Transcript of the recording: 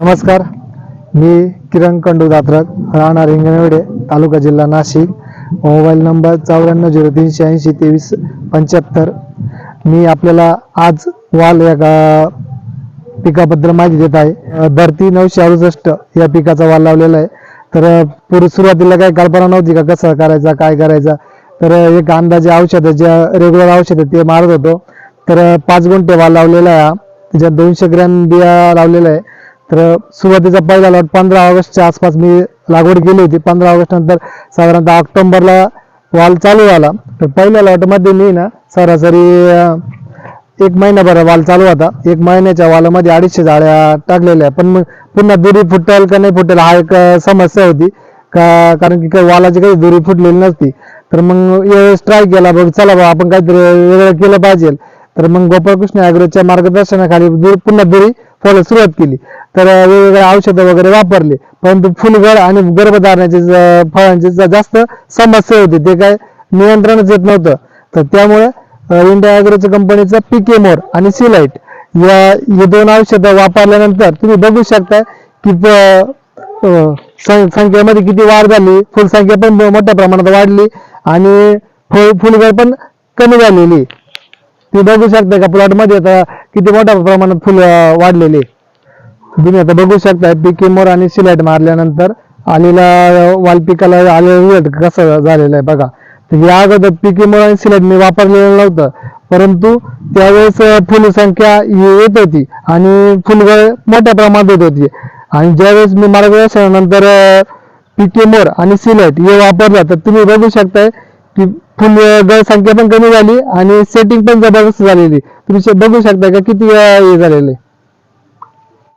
नमस्कार. मी किरण कंडू दात्रक राहणार हिंगणवेडे तालुका जिल्हा नाशिक. मोबाईल नंबर चौऱ्याण्णव झिरो तीनशे ऐंशी तेवीस पंच्याहत्तर. मी आपल्याला आज वाल या गा- पिकाबद्दल माहिती देत आहे. धरती नऊशे अडुसष्ट या पिकाचा वाल लावलेला आहे. तर पूर्व पूर्वी सुरुवातीला काही कल्पना नव्हती का कसं करायचा काय करायचा? तर एक अंदाजे औषधं जे रेग्युलर औषधं ते मारत होतो. तर पाच गुंठे वाल लावलेला आहे त्याच्यात दोनशे ग्रॅम बिया लावलेला आहे. तर सुरुवातीचा पहिला लॉट पंधरा ऑगस्टच्या आसपास मी लागवड केली होती. पंधरा ऑगस्ट नंतर साधारणतः ऑक्टोंबरला वाल चालू झाला. तर पहिल्या लॉटमध्ये मी ना सरासरी एक महिनाभर वाल चालू होता. एक महिन्याच्या वालामध्ये अडीचशे जाळ्या टाकलेल्या. पण मग पुन्हा दुरी फुटेल का नाही फुटेल हा एक समस्या होती. का कारण की काही वालाची काही दुरी फुटलेली नसती. तर मग यावेळेस ट्राय केला बघ चला बा आपण काहीतरी वेगळं केलं पाहिजे. तर मग गोपाळकृष्ण ॲग्रोच्या मार्गदर्शनाखाली पुन्हा दुरी फॉलो सुरुवात केली. तर वेगवेगळ्या वेगवेगळे औषधं वगैरे वापरले. परंतु फुलगड आणि गर्भधारणाचे फळांची जास्त समस्या होती. ते काय नियंत्रणच येत नव्हतं. तर त्यामुळे इंडिया अॅग्रोच्या कंपनीचं पिकेमोर आणि सिलाइट या हे दोन औषधं वापरल्यानंतर तुम्ही बघू शकता की सं- संख्येमध्ये किती वाढ झाली. फुलसंख्या पण मोठ्या प्रमाणात वाढली आणि फुल फुलगड पण कमी झालेली. ती बघू शकताय का? प्लॉटमध्ये आता किती मोठ्या प्रमाणात फुलं वाढलेली तुम्ही आता बघू शकताय पिकेमोर आणि सिलाइट मारल्यानंतर आलेला वाल पिकाला आलेला रिझल्ट कसा झालेला आहे बघा. तर या अगोदर पिकेमोर आणि सिलाइट मी वापरलेलं नव्हतं परंतु त्यावेळेस फुलसंख्या येत होती आणि फुलगळ मोठ्या प्रमाणात येत होती. आणि ज्यावेळेस मी मार्गदर्शनानंतर पिकेमोर आणि सिलाईट हे वापरलं तर तुम्ही बघू शकताय की फुल गळ संख्या पण कमी झाली आणि सेटिंग पण जबरदस्त झालेली. तुम्ही बघू शकता का किती वेळा हे झालेले